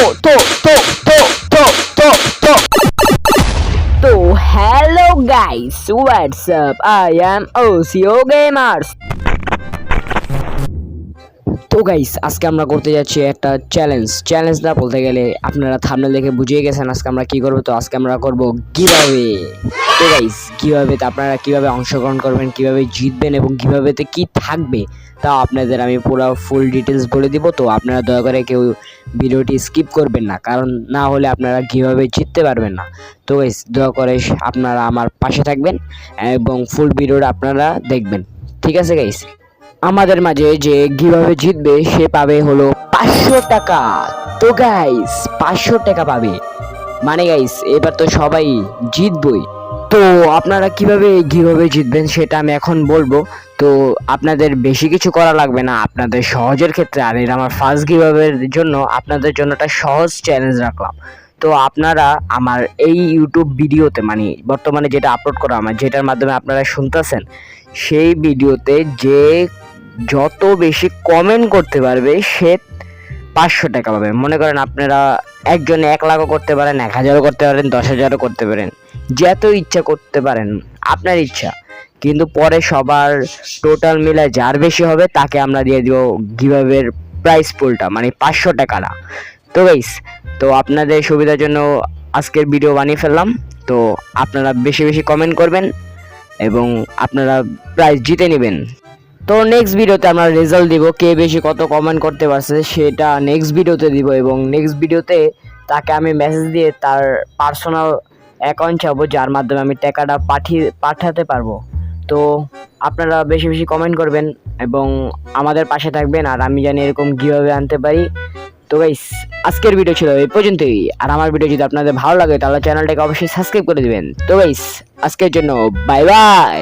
তো তো তো তো তো তো তো hello guys what's up I am OCO gamers তো গাইস আজকে আমরা করতে যাচ্ছি একটা চ্যালেঞ্জ চ্যালেঞ্জ না বলতে গেলে আপনারা থামনেল দেখে বুঝিয়ে গেছেন আজকে আমরা কি করব, তো আজকে আমরা করব কীভাবে তো গাইস কীভাবে তো আপনারা কীভাবে অংশগ্রহণ করবেন, কীভাবে জিতবেন এবং কীভাবে তে কি থাকবে তা আপনাদের আমি পুরো ফুল ডিটেলস বলে দিব। তো আপনারা দয়া করে কেউ ভিডিওটি স্কিপ করবেন না, কারণ না হলে আপনারা কীভাবে জিততে পারবেন না। তো গাইস দয়া করে আপনারা আমার পাশে থাকবেন এবং ফুল ভিডিওটা আপনারা দেখবেন। ঠিক আছে গাইস আমাদের মাঝে যে কীভাবে জিতবে সে পাবে হলো পাঁচশো টাকা। তো গাইস পাঁচশো টাকা পাবে। মানে গাইস এবার তো সবাই জিতবই। তো আপনারা কীভাবে কীভাবে জিতবেন সেটা আমি এখন বলব। তো আপনাদের বেশি কিছু করা লাগবে না, আপনাদের সহজের ক্ষেত্রে। আর এটা আমার ফার্স্ট গিভাবের জন্য আপনাদের জন্য একটা সহজ চ্যালেঞ্জ রাখলাম। তো আপনারা আমার এই ইউটিউব ভিডিওতে মানে বর্তমানে যেটা আপলোড করা আমার, যেটার মাধ্যমে আপনারা শুনতেছেন, সেই ভিডিওতে যে যত বেশি কমেন্ট করতে পারবে, সে পাঁচশো টাকা পাবে। মনে করেন আপনারা একজনে এক লাখও করতে পারেন, এক হাজারও করতে পারেন, দশ হাজারও করতে পারেন। যত ইচ্ছা করতে পারেন, আপনার ইচ্ছা। কিন্তু পরে সবার টোটাল মিলে যার বেশি হবে, তাকে আমরা দিয়ে দিব গিভাবের প্রাইস পুলটা মানে পাঁচশো টাকাটা তো গাইস তো আপনাদের সুবিধার জন্য আজকের ভিডিও বানিয়ে ফেললাম। তো আপনারা বেশি বেশি কমেন্ট করবেন এবং আপনারা প্রাইজ জিতে নেবেন। তো নেক্সট ভিডিওতে আমরা রেজাল্ট দিব, কে বেশি কত কমেন্ট করতে পারছে সেটা নেক্সট ভিডিওতে দিব এবং নেক্সট ভিডিওতে তাকে আমি মেসেজ দিয়ে তার পার্সোনাল অ্যাকাউন্ট চাবো যার মাধ্যমে আমি টাকাটা পাঠিয়ে, পাঠাতে পারব। তো আপনারা বেশি বেশি কমেন্ট করবেন এবং আমাদের পাশে থাকবেন আর আমি জানি এরকম কীভাবে আনতে পারি। তো গাইস আজকের ভিডিও ছিল এই পর্যন্তই। আর আমার ভিডিও যদি আপনাদের ভালো লাগে তাহলে চ্যানেলটাকে অবশ্যই সাবস্ক্রাইব করে দিবেন। তো গাইস আজকের জন্য বাই বাই